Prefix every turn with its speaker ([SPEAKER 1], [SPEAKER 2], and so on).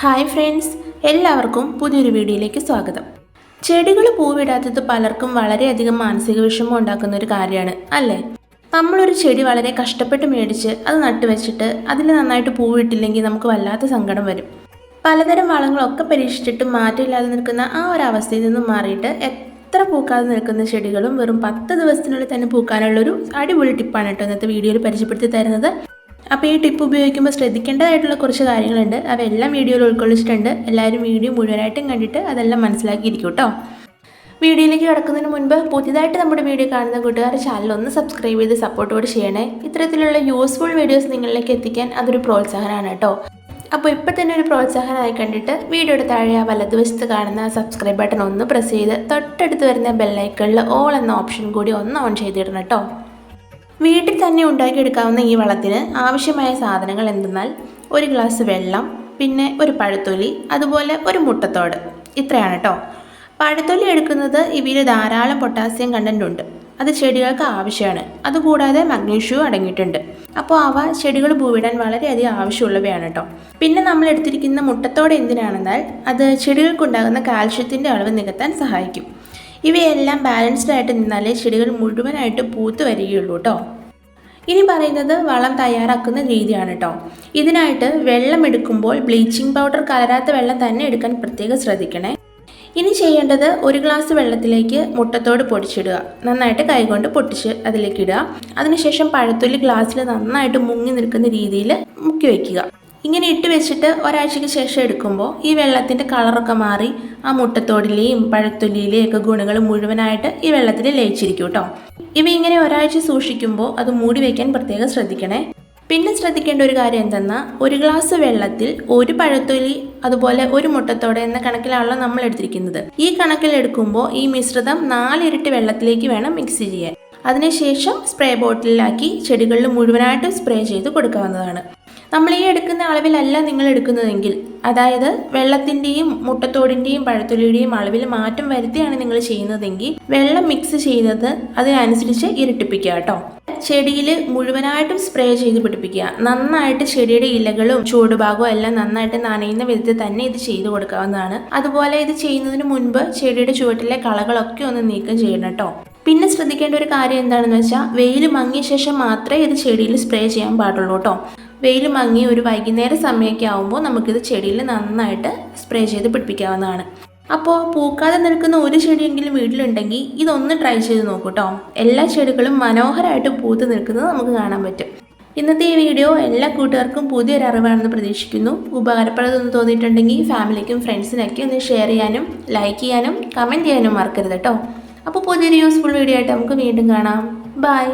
[SPEAKER 1] Hi friends എല്ലാവർക്കും പുതിയൊരു വീഡിയോയിലേക്ക് സ്വാഗതം. ചെടികൾ പൂവിടാത്തത് പലർക്കും വളരെയധികം മാനസിക വിഷമം ഉണ്ടാക്കുന്ന ഒരു കാര്യമാണ് അല്ലേ? നമ്മളൊരു ചെടി വളരെ കഷ്ടപ്പെട്ട് മേടിച്ച് അത് നട്ടുവെച്ചിട്ട് അതിൽ നന്നായിട്ട് പൂവിട്ടില്ലെങ്കിൽ നമുക്ക് വല്ലാത്ത സങ്കടം വരും. പലതരം വളങ്ങളൊക്കെ പരീക്ഷിച്ചിട്ട് മാറ്റമില്ലാതെ നിൽക്കുന്ന ആ ഒരു അവസ്ഥയിൽ നിന്നും മാറിയിട്ട് എത്ര പൂക്കാതെ നിൽക്കുന്ന ചെടികളും വെറും പത്ത് ദിവസത്തിനുള്ളിൽ തന്നെ പൂക്കാനുള്ളൊരു അടിപൊളി ടിപ്പാണ് കേട്ടോ ഇന്നത്തെ വീഡിയോയിൽ പരിചയപ്പെടുത്തി തരുന്നത്. അപ്പോൾ ഈ ടിപ്പ് ഉപയോഗിക്കുമ്പോൾ ശ്രദ്ധിക്കേണ്ടതായിട്ടുള്ള കുറച്ച് കാര്യങ്ങളുണ്ട്. അവയെല്ലാം വീഡിയോയിൽ ഉൾക്കൊള്ളിച്ചിട്ടുണ്ട്. എല്ലാവരും വീഡിയോ മുഴുവനായിട്ടും കണ്ടിട്ട് അതെല്ലാം മനസ്സിലാക്കിയിരിക്കും കേട്ടോ വീഡിയോയിലേക്ക് കിടക്കുന്നതിന് മുൻപ് പുതിയതായിട്ട് നമ്മുടെ വീഡിയോ കാണുന്ന കൂട്ടുകാർ ചാനൽ ഒന്ന് സബ്സ്ക്രൈബ് ചെയ്ത് സപ്പോർട്ടോട് ചെയ്യണേ. ഇത്തരത്തിലുള്ള യൂസ്ഫുൾ വീഡിയോസ് നിങ്ങളിലേക്ക് എത്തിക്കാൻ അതൊരു പ്രോത്സാഹനമാണ് കേട്ടോ അപ്പോൾ ഇപ്പോൾ തന്നെ ഒരു പ്രോത്സാഹനമായി കണ്ടിട്ട് വീഡിയോയുടെ താഴെ ആ വലതുവശത്ത് കാണുന്ന സബ്സ്ക്രൈബ് ബട്ടൺ ഒന്ന് പ്രസ് ചെയ്ത് തൊട്ടടുത്ത് വരുന്ന ബെല്ലൈക്കണിൽ ഓൾ എന്ന ഓപ്ഷൻ കൂടി ഒന്ന് ഓൺ ചെയ്തിടണം കേട്ടോ വീട്ടിൽ തന്നെ ഉണ്ടാക്കിയെടുക്കാവുന്ന ഈ വളത്തിന് ആവശ്യമായ സാധനങ്ങൾ എന്തെന്നാൽ ഒരു ഗ്ലാസ് വെള്ളം പിന്നെ ഒരു പഴത്തൊലി അതുപോലെ ഒരു മുട്ടത്തോട്. ഇത്രയാണ് കേട്ടോ പഴത്തൊലി എടുക്കുന്നത് ഇവയിൽ ധാരാളം പൊട്ടാസ്യം കണ്ടന്റ് ഉണ്ട്. അത് ചെടികൾക്ക് ആവശ്യമാണ്. അതുകൂടാതെ മഗ്നീഷ്യവും അടങ്ങിയിട്ടുണ്ട്. അപ്പോൾ അവ ചെടികൾ പൂവിടാൻ വളരെയധികം ആവശ്യമുള്ളവയാണ് കേട്ടോ പിന്നെ നമ്മൾ എടുത്തിരിക്കുന്ന മുട്ടത്തോടെ എന്തിനാണെന്നാൽ അത് ചെടികൾക്കുണ്ടാകുന്ന കാൽഷ്യത്തിന്റെ അളവ് നികത്താൻ സഹായിക്കും. ഇവയെല്ലാം ബാലൻസ്ഡ് ആയിട്ട് നിന്നാലേ ചെടികൾ മുഴുവനായിട്ട് പൂത്ത് വരികയുള്ളൂ കേട്ടോ ഇനി പറയുന്നത് വളം തയ്യാറാക്കുന്ന രീതിയാണ് കേട്ടോ ഇതിനായിട്ട് വെള്ളം എടുക്കുമ്പോൾ ബ്ലീച്ചിങ് പൗഡർ കലരാത്ത വെള്ളം തന്നെ എടുക്കാൻ പ്രത്യേകം ശ്രദ്ധിക്കണേ. ഇനി ചെയ്യേണ്ടത് ഒരു ഗ്ലാസ് വെള്ളത്തിലേക്ക് മുട്ടത്തോട് പൊടിച്ചിടുക. നന്നായിട്ട് കൈകൊണ്ട് പൊട്ടിച്ച് അതിലേക്ക് ഇടുക. അതിനുശേഷം പഴത്തൊലി ഗ്ലാസ്സിൽ നന്നായിട്ട് മുങ്ങി നിൽക്കുന്ന രീതിയിൽ മുക്കി വയ്ക്കുക. ഇങ്ങനെ ഇട്ട് വെച്ചിട്ട് ഒരാഴ്ചയ്ക്ക് ശേഷം എടുക്കുമ്പോൾ ഈ വെള്ളത്തിന്റെ കളറൊക്കെ മാറി ആ മുട്ടത്തോടിലെയും പഴത്തൊലിയിലെയും ഒക്കെ ഗുണങ്ങൾ മുഴുവനായിട്ട് ഈ വെള്ളത്തിൽ ലയിച്ചിരിക്കും കേട്ടോ ഇവ ഇങ്ങനെ ഒരാഴ്ച സൂക്ഷിക്കുമ്പോൾ അത് മൂടി വയ്ക്കാൻ പ്രത്യേകം ശ്രദ്ധിക്കണേ. പിന്നെ ശ്രദ്ധിക്കേണ്ട ഒരു കാര്യം എന്തെന്നാൽ ഒരു ഗ്ലാസ് വെള്ളത്തിൽ ഒരു പഴത്തൊലി അതുപോലെ ഒരു മുട്ടത്തോടെ എന്ന കണക്കിലാണല്ലോ നമ്മൾ എടുത്തിരിക്കുന്നത്. ഈ കണക്കിലെടുക്കുമ്പോൾ ഈ മിശ്രിതം നാലിരട്ടി വെള്ളത്തിലേക്ക് വേണം മിക്സ് ചെയ്യാൻ. അതിനുശേഷം സ്പ്രേ ബോട്ടിലാക്കി ചെടികളിൽ മുഴുവനായിട്ടും സ്പ്രേ ചെയ്ത് കൊടുക്കാവുന്നതാണ്. നമ്മൾ ഈ എടുക്കുന്ന അളവിലല്ല നിങ്ങൾ എടുക്കുന്നതെങ്കിൽ. അതായത് വെള്ളത്തിന്റെയും മുട്ടത്തോടിന്റെയും പഴത്തൊലിയുടെയും അളവിൽ മാറ്റം വരുത്തിയാണ് നിങ്ങൾ ചെയ്യുന്നതെങ്കിൽ വെള്ളം മിക്സ് ചെയ്തത് അതിനനുസരിച്ച് ഇരട്ടിപ്പിക്കുക കേട്ടോ. ചെടിയിൽ മുഴുവനായിട്ടും സ്പ്രേ ചെയ്ത് പിടിപ്പിക്കുക. നന്നായിട്ട് ചെടിയുടെ ഇലകളും ചൂടുഭാഗവും എല്ലാം നന്നായിട്ട് നനയുന്ന വിധത്തിൽ തന്നെ ഇത് ചെയ്തു കൊടുക്കാവുന്നതാണ്. അതുപോലെ ഇത് ചെയ്യുന്നതിന് മുൻപ് ചെടിയുടെ ചുവട്ടിലെ കളകളൊക്കെ ഒന്ന് നീക്കം ചെയ്യണം കേട്ടോ. പിന്നെ ശ്രദ്ധിക്കേണ്ട ഒരു കാര്യം എന്താണെന്ന് വെച്ചാൽ വെയിൽ മങ്ങിയ ശേഷം മാത്രമേ ഇത് ചെടിയിൽ സ്പ്രേ ചെയ്യാൻ പാടുള്ളൂ കേട്ടോ. വെയിൽ മങ്ങി ഒരു വൈകുന്നേര സമയമൊക്കെ ആകുമ്പോൾ നമുക്കിത് ചെടിയിൽ നന്നായിട്ട് സ്പ്രേ ചെയ്ത് പിടിപ്പിക്കാവുന്നതാണ്. അപ്പോൾ പൂക്കാതെ നിൽക്കുന്ന ഒരു ചെടിയെങ്കിലും വീട്ടിലുണ്ടെങ്കിൽ ഇതൊന്ന് ട്രൈ ചെയ്ത് നോക്കൂ കേട്ടോ എല്ലാ ചെടികളും മനോഹരമായിട്ട് പൂത്ത് നിൽക്കുന്നത് നമുക്ക് കാണാൻ പറ്റും. ഇന്നത്തെ ഈ വീഡിയോ എല്ലാ കൂട്ടുകാർക്കും പുതിയൊരു അറിവാണെന്ന് പ്രതീക്ഷിക്കുന്നു. ഉപകാരപ്രദമെന്ന് തോന്നിയിട്ടുണ്ടെങ്കിൽ ഫാമിലിക്കും ഫ്രണ്ട്സിനൊക്കെ ഒന്ന് ഷെയർ ചെയ്യാനും ലൈക്ക് ചെയ്യാനും കമന്റ് ചെയ്യാനും മറക്കരുത് കേട്ടോ. അപ്പോൾ പുതിയൊരു യൂസ്ഫുൾ വീഡിയോ ആയിട്ട് നമുക്ക് വീണ്ടും കാണാം. ബൈ